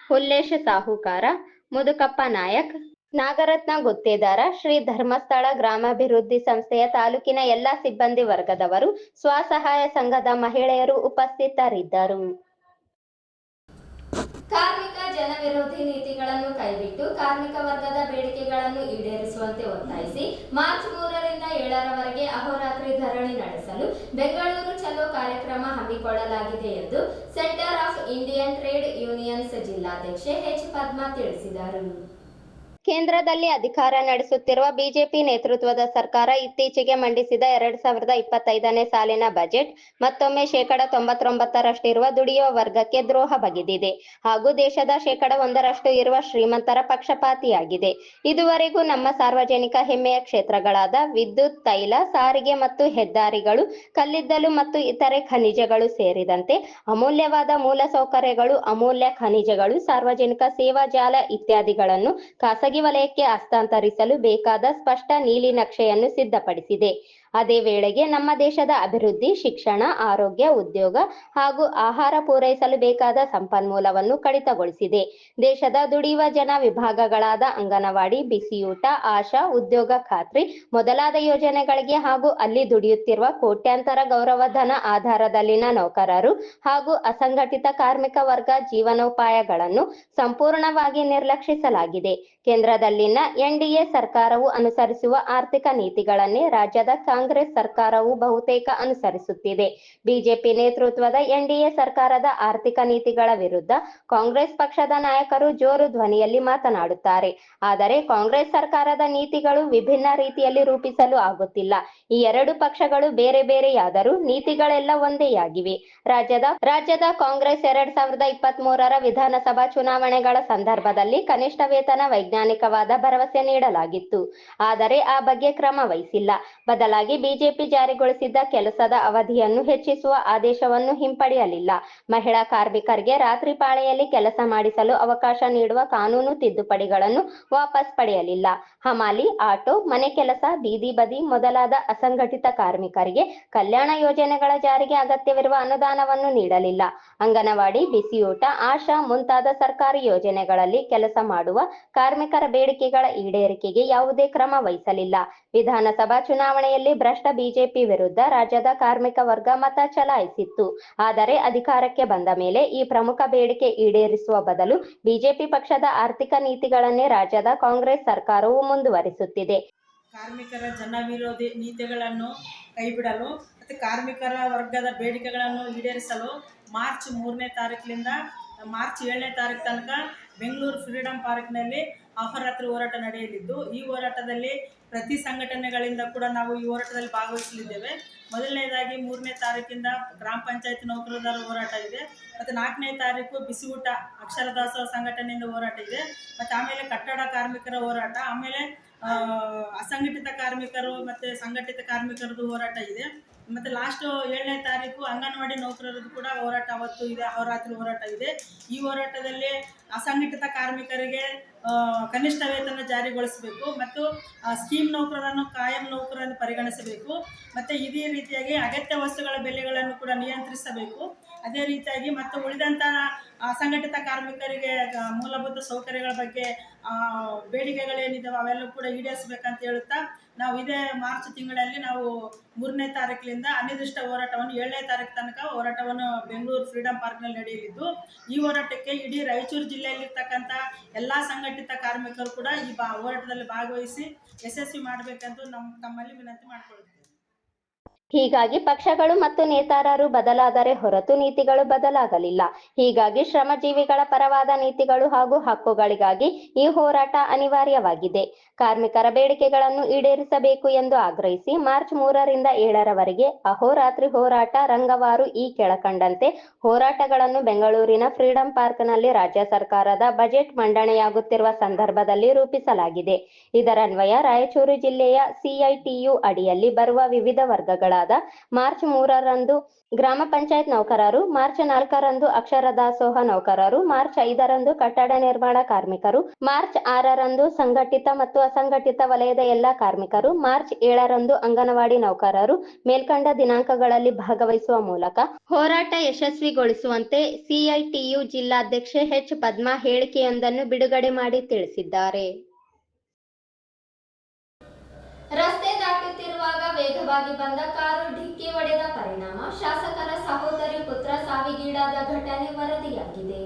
ಹುಲ್ಲೇಶ ಸಾಹುಕಾರ, ಮುದುಕಪ್ಪ ನಾಯಕ್, ನಾಗರತ್ನ ಗುತ್ತೇದಾರ, ಶ್ರೀ ಧರ್ಮಸ್ಥಳ ಗ್ರಾಮಾಭಿವೃದ್ಧಿ ಸಂಸ್ಥೆಯ ತಾಲೂಕಿನ ಎಲ್ಲಾ ಸಿಬ್ಬಂದಿ ವರ್ಗದವರು, ಸ್ವಸಹಾಯ ಸಂಘದ ಮಹಿಳೆಯರು ಉಪಸ್ಥಿತರಿದ್ದರು. ಕಾರ್ಮಿಕ ಜನವಿರೋಧಿ ನೀತಿಗಳನ್ನು ಕೈಬಿಟ್ಟು ಕಾರ್ಮಿಕ ವರ್ಗದ ಬೇಡಿಕೆಗಳನ್ನು ಈಡೇರಿಸುವಂತೆ ಒತ್ತಾಯಿಸಿ ಮಾರ್ಚ್ ಮೂರರಿಂದ ಏಳರವರೆಗೆ ಅಹೋರಾತ್ರಿ ಧರಣಿ ನಡೆಸಲು ಬೆಂಗಳೂರು ಚಲೋ ಕಾರ್ಯಕ್ರಮ ಹಮ್ಮಿಕೊಳ್ಳಲಾಗಿದೆ ಎಂದು centre of Indian trade unions ಜಿಲ್ಲಾಧ್ಯಕ್ಷೆ H Padma ತಿಳಿಸಿದರು. ಕೇಂದ್ರದಲ್ಲಿ ಅಧಿಕಾರ ನಡೆಸುತ್ತಿರುವ ಬಿಜೆಪಿ ನೇತೃತ್ವದ ಸರ್ಕಾರ ಇತ್ತೀಚೆಗೆ ಮಂಡಿಸಿದ ಎರಡ್ ಸಾವಿರದ ಇಪ್ಪತ್ತೈದನೇ ಸಾಲಿನ ಬಜೆಟ್ ಮತ್ತೊಮ್ಮೆ ಶೇಕಡ ತೊಂಬತ್ತೊಂಬತ್ತರಷ್ಟಿರುವ ದುಡಿಯುವ ವರ್ಗಕ್ಕೆ ದ್ರೋಹ ಬಗೆದಿದೆ. ಹಾಗೂ ದೇಶದ ಶೇಕಡ ಒಂದರಷ್ಟು ಇರುವ ಶ್ರೀಮಂತರ ಪಕ್ಷಪಾತಿಯಾಗಿದೆ. ಇದುವರೆಗೂ ನಮ್ಮ ಸಾರ್ವಜನಿಕ ಹೆಮ್ಮೆಯ ಕ್ಷೇತ್ರಗಳಾದ ವಿದ್ಯುತ್, ತೈಲ, ಸಾರಿಗೆ ಮತ್ತು ಹೆದ್ದಾರಿಗಳು, ಕಲ್ಲಿದ್ದಲು ಮತ್ತು ಇತರೆ ಖನಿಜಗಳು ಸೇರಿದಂತೆ ಅಮೂಲ್ಯವಾದ ಮೂಲಸೌಕರ್ಯಗಳು, ಅಮೂಲ್ಯ ಖನಿಜಗಳು, ಸಾರ್ವಜನಿಕ ಸೇವಾ ಜಾಲ ಇತ್ಯಾದಿಗಳನ್ನು ಖಾಸಗಿ ವಲಯಕ್ಕೆ ಹಸ್ತಾಂತರಿಸಲು ಬೇಕಾದ ಸ್ಪಷ್ಟ ನೀಲಿ ನಕ್ಷೆಯನ್ನು ಸಿದ್ಧಪಡಿಸಿದೆ. ಅದೇ ವೇಳೆಗೆ ನಮ್ಮ ದೇಶದ ಅಭಿವೃದ್ಧಿ, ಶಿಕ್ಷಣ, ಆರೋಗ್ಯ, ಉದ್ಯೋಗ ಹಾಗೂ ಆಹಾರ ಪೂರೈಸಲು ಬೇಕಾದ ಸಂಪನ್ಮೂಲವನ್ನು ಕಡಿತಗೊಳಿಸಿದೆ. ದೇಶದ ದುಡಿಯುವ ಜನ ವಿಭಾಗಗಳಾದ ಅಂಗನವಾಡಿ, ಬಿಸಿಯೂಟ, ಆಶಾ, ಉದ್ಯೋಗ ಖಾತ್ರಿ ಮೊದಲಾದ ಯೋಜನೆಗಳಿಗೆ ಹಾಗೂ ಅಲ್ಲಿ ದುಡಿಯುತ್ತಿರುವ ಕೋಟ್ಯಾಂತರ ಗೌರವಧನ ಆಧಾರದಲ್ಲಿನ ನೌಕರರು ಹಾಗೂ ಅಸಂಘಟಿತ ಕಾರ್ಮಿಕ ವರ್ಗ ಜೀವನೋಪಾಯಗಳನ್ನು ಸಂಪೂರ್ಣವಾಗಿ ನಿರ್ಲಕ್ಷಿಸಲಾಗಿದೆ. ಕೇಂದ್ರದಲ್ಲಿನ ಎನ್ಡಿಎ ಸರ್ಕಾರವು ಅನುಸರಿಸುವ ಆರ್ಥಿಕ ನೀತಿಗಳನ್ನೇ ರಾಜ್ಯದ ಕಾಂಗ್ರೆಸ್ ಸರ್ಕಾರವು ಬಹುತೇಕ ಅನುಸರಿಸುತ್ತಿದೆ. ಬಿಜೆಪಿ ನೇತೃತ್ವದ ಎನ್ಡಿಎ ಸರ್ಕಾರದ ಆರ್ಥಿಕ ನೀತಿಗಳ ವಿರುದ್ಧ ಕಾಂಗ್ರೆಸ್ ಪಕ್ಷದ ನಾಯಕರು ಜೋರು ಧ್ವನಿಯಲ್ಲಿ ಮಾತನಾಡುತ್ತಾರೆ. ಆದರೆ ಕಾಂಗ್ರೆಸ್ ಸರ್ಕಾರದ ನೀತಿಗಳು ವಿಭಿನ್ನ ರೀತಿಯಲ್ಲಿ ರೂಪಿಸಲು ಆಗುತ್ತಿಲ್ಲ. ಈ ಎರಡು ಪಕ್ಷಗಳು ಬೇರೆ ಬೇರೆಯಾದರೂ ನೀತಿಗಳೆಲ್ಲ ಒಂದೇ ಆಗಿವೆ ರಾಜ್ಯದ ರಾಜ್ಯದ ಕಾಂಗ್ರೆಸ್ ಎರಡ್ ಸಾವಿರದ ಇಪ್ಪತ್ತ್ ಮೂರರ ವಿಧಾನಸಭಾ ಚುನಾವಣೆಗಳ ಸಂದರ್ಭದಲ್ಲಿ ಕನಿಷ್ಠ ವೇತನ ವೈಜ್ಞಾನಿಕವಾದ ಭರವಸೆ ನೀಡಲಾಗಿತ್ತು. ಆದರೆ ಆ ಬಗ್ಗೆ ಕ್ರಮ ವಹಿಸಿಲ್ಲ. ಬದಲಾಗಿ ಬಿಜೆಪಿ ಜಾರಿಗೊಳಿಸಿದ್ದ ಕೆಲಸದ ಅವಧಿಯನ್ನು ಹೆಚ್ಚಿಸುವ ಆದೇಶವನ್ನು ಹಿಂಪಡೆಯಲಿಲ್ಲ. ಮಹಿಳಾ ಕಾರ್ಮಿಕರಿಗೆ ರಾತ್ರಿ ಪಾಳೆಯಲ್ಲಿ ಕೆಲಸ ಮಾಡಿಸಲು ಅವಕಾಶ ನೀಡುವ ಕಾನೂನು ತಿದ್ದುಪಡಿಗಳನ್ನು ವಾಪಸ್ ಪಡೆಯಲಿಲ್ಲ. ಹಮಾಲಿ, ಆಟೋ, ಮನೆ ಕೆಲಸ, ಬೀದಿ ಬದಿ ಮೊದಲಾದ ಅಸಂಘಟಿತ ಕಾರ್ಮಿಕರಿಗೆ ಕಲ್ಯಾಣ ಯೋಜನೆಗಳ ಜಾರಿಗೆ ಅಗತ್ಯವಿರುವ ಅನುದಾನವನ್ನು ನೀಡಲಿಲ್ಲ. ಅಂಗನವಾಡಿ, ಬಿಸಿಯೂಟ, ಆಶಾ ಮುಂತಾದ ಸರ್ಕಾರಿ ಯೋಜನೆಗಳಲ್ಲಿ ಕೆಲಸ ಮಾಡುವ ಕಾರ್ಮಿಕರ ಬೇಡಿಕೆಗಳ ಈಡೇರಿಕೆಗೆ ಯಾವುದೇ ಕ್ರಮ ವಹಿಸಲಿಲ್ಲ. ವಿಧಾನಸಭಾ ಚುನಾವಣೆಯಲ್ಲಿ ಭ್ರಷ್ಟ ಬಿಜೆಪಿ ವಿರುದ್ಧ ರಾಜ್ಯದ ಕಾರ್ಮಿಕ ವರ್ಗ ಮತ ಚಲಾಯಿಸಿತ್ತು. ಆದರೆ ಅಧಿಕಾರಕ್ಕೆ ಬಂದ ಮೇಲೆ ಈ ಪ್ರಮುಖ ಬೇಡಿಕೆ ಈಡೇರಿಸುವ ಬದಲು ಬಿಜೆಪಿ ಪಕ್ಷದ ಆರ್ಥಿಕ ನೀತಿಗಳನ್ನೇ ರಾಜ್ಯದ ಕಾಂಗ್ರೆಸ್ ಸರ್ಕಾರವು ಮುಂದುವರಿಸುತ್ತಿದೆ. ಕಾರ್ಮಿಕರ ಜನವಿರೋಧಿ ನೀತಿಗಳನ್ನು ಕೈಬಿಡಲು ಮತ್ತು ಕಾರ್ಮಿಕರ ವರ್ಗದ ಬೇಡಿಕೆಗಳನ್ನು ಈಡೇರಿಸಲು ಮಾರ್ಚ್ ಮೂರನೇ ತಾರೀಕಿನಿಂದ, ಮಾರ್ಚ್ ಏಳನೇ ತಾರೀಕು ತನಕ ಬೆಂಗಳೂರು ಫ್ರೀಡಮ್ ಪಾರ್ಕ್ನಲ್ಲಿ ಅಹೋರಾತ್ರಿ ಹೋರಾಟ ನಡೆಯಲಿದ್ದು, ಈ ಹೋರಾಟದಲ್ಲಿ ಪ್ರತಿ ಸಂಘಟನೆಗಳಿಂದ ಕೂಡ ನಾವು ಈ ಹೋರಾಟದಲ್ಲಿ ಭಾಗವಹಿಸಲಿದ್ದೇವೆ. ಮೊದಲನೇದಾಗಿ ಮೂರನೇ ತಾರೀಕಿಂದ ಗ್ರಾಮ ಪಂಚಾಯತ್ ನೌಕರರ ಹೋರಾಟ ಇದೆ. ಮತ್ತು ನಾಲ್ಕನೇ ತಾರೀಕು ಬಿಸಿ ಊಟ ಅಕ್ಷರ ದಾಸೋಹ ಸಂಘಟನೆಯಿಂದ ಹೋರಾಟ ಇದೆ. ಮತ್ತು ಆಮೇಲೆ ಕಟ್ಟಡ ಕಾರ್ಮಿಕರ ಹೋರಾಟ, ಆಮೇಲೆ ಅಸಂಘಟಿತ ಕಾರ್ಮಿಕರು ಮತ್ತು ಸಂಘಟಿತ ಕಾರ್ಮಿಕರದ್ದು ಹೋರಾಟ ಇದೆ. ಮತ್ತು ಲಾಸ್ಟ್ ಏಳನೇ ತಾರೀಕು ಅಂಗನವಾಡಿ ನೌಕರರದ್ದು ಕೂಡ ಹೋರಾಟ ಅವತ್ತು ಇದೆ ಅವರಾತ್ರಿ ಹೋರಾಟ ಇದೆ. ಈ ಹೋರಾಟದಲ್ಲಿ ಅಸಂಘಟಿತ ಕಾರ್ಮಿಕರಿಗೆ ಕನಿಷ್ಠ ವೇತನ ಜಾರಿಗೊಳಿಸಬೇಕು ಮತ್ತು ಸ್ಕೀಮ್ ನೌಕರರನ್ನು, ಕಾಯಂ ನೌಕರರನ್ನು ಪರಿಗಣಿಸಬೇಕು ಮತ್ತು ಇದೇ ರೀತಿಯಾಗಿ ಅಗತ್ಯ ವಸ್ತುಗಳ ಬೆಲೆಗಳನ್ನು ಕೂಡ ನಿಯಂತ್ರಿಸಬೇಕು. ಅದೇ ರೀತಿಯಾಗಿ ಮತ್ತು ಉಳಿದಂಥ ಅಸಂಘಟಿತ ಕಾರ್ಮಿಕರಿಗೆ ಮೂಲಭೂತ ಸೌಕರ್ಯಗಳ ಬಗ್ಗೆ ಬೇಡಿಕೆಗಳೇನಿದ್ದಾವೆ ಅವೆಲ್ಲ ಕೂಡ ಈಡೇರಿಸಬೇಕಂತ ಹೇಳುತ್ತಾ, ನಾವು ಇದೇ ಮಾರ್ಚ್ ತಿಂಗಳಲ್ಲಿ ನಾವು ಮೂರನೇ ತಾರೀಕಿನಿಂದ ಅನಿರ್ದಿಷ್ಟ ಹೋರಾಟವನ್ನು, ಏಳನೇ ತಾರೀಕು ತನಕ ಹೋರಾಟವನ್ನು ಬೆಂಗಳೂರು ಫ್ರೀಡಂ ಪಾರ್ಕ್ನಲ್ಲಿ ನಡೆಯಲಿದ್ದು, ಈ ಹೋರಾಟಕ್ಕೆ ಇಡೀ ರಾಯಚೂರು ಜಿಲ್ಲೆಯಲ್ಲಿರ್ತಕ್ಕಂಥ ಎಲ್ಲ ಸಂಘಟಿತ ಕಾರ್ಮಿಕರು ಕೂಡ ಈ ಬಾ, ಹೋರಾಟದಲ್ಲಿ ಭಾಗವಹಿಸಿ ಯಶಸ್ವಿ ಮಾಡಬೇಕಂತ ನಮ್ಮ ತಮ್ಮಲ್ಲಿ ವಿನಂತಿ ಮಾಡಿಕೊಳ್ಳುತ್ತೇವೆ ಹೀಗಾಗಿ ಪಕ್ಷಗಳು ಮತ್ತು ನೇತಾರರು ಬದಲಾದರೆ ಹೊರತು ನೀತಿಗಳು ಬದಲಾಗಲಿಲ್ಲ. ಹೀಗಾಗಿ ಶ್ರಮಜೀವಿಗಳ ಪರವಾದ ನೀತಿಗಳು ಹಾಗೂ ಹಕ್ಕುಗಳಿಗಾಗಿ ಈ ಹೋರಾಟ ಅನಿವಾರ್ಯವಾಗಿದೆ. ಕಾರ್ಮಿಕರ ಬೇಡಿಕೆಗಳನ್ನು ಈಡೇರಿಸಬೇಕು ಎಂದು ಆಗ್ರಹಿಸಿ ಮಾರ್ಚ್ ಮೂರರಿಂದ ಏಳರವರೆಗೆ ಅಹೋರಾತ್ರಿ ಹೋರಾಟ ರಂಗವಾರು ಈ ಕೆಳಕಂಡಂತೆ ಹೋರಾಟಗಳನ್ನು ಬೆಂಗಳೂರಿನ ಫ್ರೀಡಂ ಪಾರ್ಕ್ನಲ್ಲಿ ರಾಜ್ಯ ಸರ್ಕಾರದ ಬಜೆಟ್ ಮಂಡನೆಯಾಗುತ್ತಿರುವ ಸಂದರ್ಭದಲ್ಲಿ ರೂಪಿಸಲಾಗಿದೆ. ಇದರನ್ವಯ ರಾಯಚೂರು ಜಿಲ್ಲೆಯ ಸಿಐಟಿಯು ಅಡಿಯಲ್ಲಿ ಬರುವ ವಿವಿಧ ವರ್ಗಗಳಾದ ಮಾರ್ಚ್ ಮೂರರಂದು ಗ್ರಾಮ ಪಂಚಾಯತ್ ನೌಕರರು, ಮಾರ್ಚ್ ನಾಲ್ಕರಂದು ಅಕ್ಷರ ದಾಸೋಹ ನೌಕರರು, ಮಾರ್ಚ್ ಐದರಂದು ಕಟ್ಟಡ ನಿರ್ಮಾಣ ಕಾರ್ಮಿಕರು, ಮಾರ್ಚ್ ಆರರಂದು ಸಂಘಟಿತ ಮತ್ತು ಅಸಂಘಟಿತ ವಲಯದ ಎಲ್ಲಾ ಕಾರ್ಮಿಕರು, ಮಾರ್ಚ್ ಏಳರಂದು ಅಂಗನವಾಡಿ ನೌಕರರು ಮೇಲ್ಕಂಡ ದಿನಾಂಕಗಳಲ್ಲಿ ಭಾಗವಹಿಸುವ ಮೂಲಕ ಹೋರಾಟ ಯಶಸ್ವಿಗೊಳಿಸುವಂತೆ ಸಿಐಟಿಯು ಜಿಲ್ಲಾಧ್ಯಕ್ಷೆ ಎಚ್ ಪದ್ಮಾ ಹೇಳಿಕೆಯೊಂದನ್ನು ಬಿಡುಗಡೆ ಮಾಡಿ ತಿಳಿಸಿದ್ದಾರೆ. ರಸ್ತೆ ವೇಗವಾಗಿ ಬಂದ ಕಾರು ಡಿಕ್ಕಿ ಹೊಡೆದ ಪರಿಣಾಮ. ಶಾಸಕರ ಸಹೋದರಿ ಪುತ್ರ ಸಾವಿಗೀಡಾದ ಘಟನೆ ವರದಿಯಾಗಿದೆ.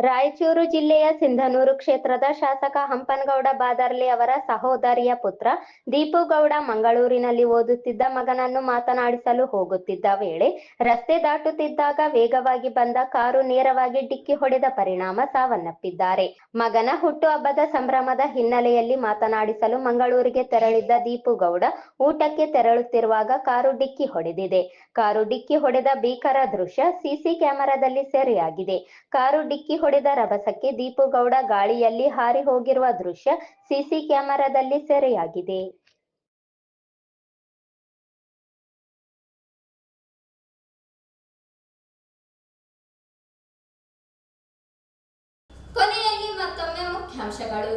ರಾಯಚೂರು ಜಿಲ್ಲೆಯ ಸಿಂಧನೂರು ಕ್ಷೇತ್ರದ ಶಾಸಕ ಹಂಪನಗೌಡ ಬಾದರ್ಲಿ ಅವರ ಸಹೋದರಿಯ ಪುತ್ರ ದೀಪುಗೌಡ ಮಂಗಳೂರಿನಲ್ಲಿ ಓದುತ್ತಿದ್ದ ಮಗನನ್ನು ಮಾತನಾಡಿಸಲು ಹೋಗುತ್ತಿದ್ದ ವೇಳೆ ರಸ್ತೆ ದಾಟುತ್ತಿದ್ದಾಗ ವೇಗವಾಗಿ ಬಂದ ಕಾರು ನೇರವಾಗಿ ಡಿಕ್ಕಿ ಹೊಡೆದ ಪರಿಣಾಮ ಸಾವನ್ನಪ್ಪಿದ್ದಾರೆ. ಮಗನ ಹುಟ್ಟುಹಬ್ಬದ ಸಂಭ್ರಮದ ಹಿನ್ನೆಲೆಯಲ್ಲಿ ಮಾತನಾಡಿಸಲು ಮಂಗಳೂರಿಗೆ ತೆರಳಿದ್ದ ದೀಪುಗೌಡ ಊಟಕ್ಕೆ ತೆರಳುತ್ತಿರುವಾಗ ಕಾರು ಡಿಕ್ಕಿ ಹೊಡೆದಿದೆ. ಕಾರು ಡಿಕ್ಕಿ ಹೊಡೆದ ಭೀಕರ ದೃಶ್ಯ ಸಿಸಿ ಕ್ಯಾಮೆರಾದಲ್ಲಿ ಸೆರೆಯಾಗಿದೆ. ಕಾರು ಡಿಕ್ಕಿ ಹೊಡೆದ ರಭಸಕ್ಕೆ ದೀಪುಗೌಡ ಗಾಳಿಯಲ್ಲಿ ಹಾರಿ ಹೋಗಿರುವ ದೃಶ್ಯ ಸಿಸಿ ಕ್ಯಾಮೆರಾದಲ್ಲಿ ಸೆರೆಯಾಗಿದೆ. ಕೊನೆಯಲ್ಲಿ ಮತ್ತೊಮ್ಮೆ ಮುಖ್ಯಾಂಶಗಳು.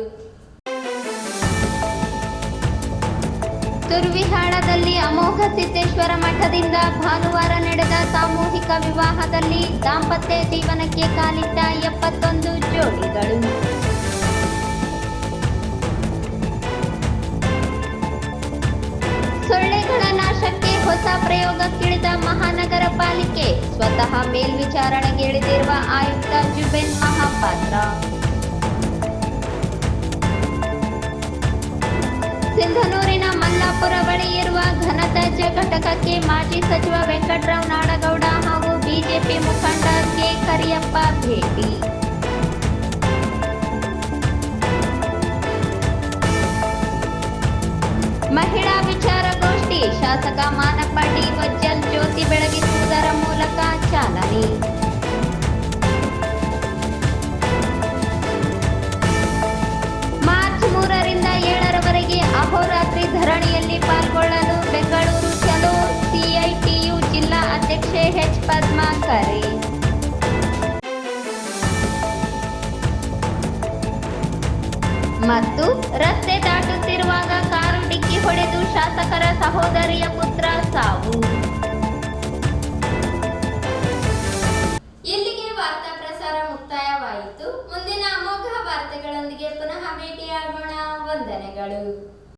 ತುರ್ವಿಹಾಳದಲ್ಲಿ ಅಮೋಘ ಸಿದ್ದೇಶ್ವರ ಮಠದಿಂದ ಭಾನುವಾರ ನಡೆದ ಸಾಮೂಹಿಕ ವಿವಾಹದಲ್ಲಿ ದಾಂಪತ್ಯ ಜೀವನಕ್ಕೆ ಕಾಲಿಟ್ಟ ಎಪ್ಪತ್ತೊಂದು ಜೋಡಿಗಳು. ಸೊಳ್ಳೆಗಳ ನಾಶಕ್ಕೆ ಹೊಸ ಪ್ರಯೋಗಕ್ಕಿಳಿದ ಮಹಾನಗರ ಪಾಲಿಕೆ ಸ್ವತಃ ಮೇಲ್ವಿಚಾರಣೆಗೆ ಇಳಿದಿರುವ ಆಯುಕ್ತ ಜುಬೆನ್ ಮಹಾಪಾತ್ರ. ಸಿಂಧನೂರಿನ ಮಲ್ಲಾಪುರ ಬಳಿ ಇರುವ ಘನತ್ಯಾಜ್ಯ ಘಟಕಕ್ಕೆ ಮಾಜಿ ಸಚಿವ ವೆಂಕಟರಾವ್ ನಾಡಗೌಡ ಹಾಗೂ ಬಿಜೆಪಿ ಮುಖಂಡ ಕೆ ಕರಿಯಪ್ಪ ಭೇಟಿ. ಮಹಿಳಾ ವಿಚಾರಗೋಷ್ಠಿ, ಶಾಸಕ ಮಾನಪ್ಪ ಡಿ ವಜ್ಜಲ್ ಜ್ಯೋತಿ ಬೆಳಗಿಸುವುದರ ಮೂಲಕ ಚಾಲನೆ. ಅಹೋರಾತ್ರಿ ಧರಣಿಯಲ್ಲಿ ಪಾಲ್ಗೊಳ್ಳಲು ಬೆಂಗಳೂರು ಚಲೋ ಸಿಐಟಿಯು ಜಿಲ್ಲಾ ಅಧ್ಯಕ್ಷೆ ಎಚ್ ಪದ್ಮಾ ಕರೆ ಮತ್ತು ರಸ್ತೆ ದಾಟುತ್ತಿರುವಾಗ ಕಾರು ಡಿಕ್ಕಿ ಹೊಡೆದು ಶಾಸಕರ ಸಹೋದರಿಯ ಪುತ್ರ ಸಾವು. ಇಲ್ಲಿಗೆ ವಾರ್ತಾ ಪ್ರಸಾರ ಮುಕ್ತಾಯವಾಯಿತು. ಮುಂದಿನ ಅಮೋಘ ವಾರ್ತೆಗಳೊಂದಿಗೆ ಪುನಃ ಭೇಟಿಯಾಗೋಣ. ವಂದನೆಗಳು.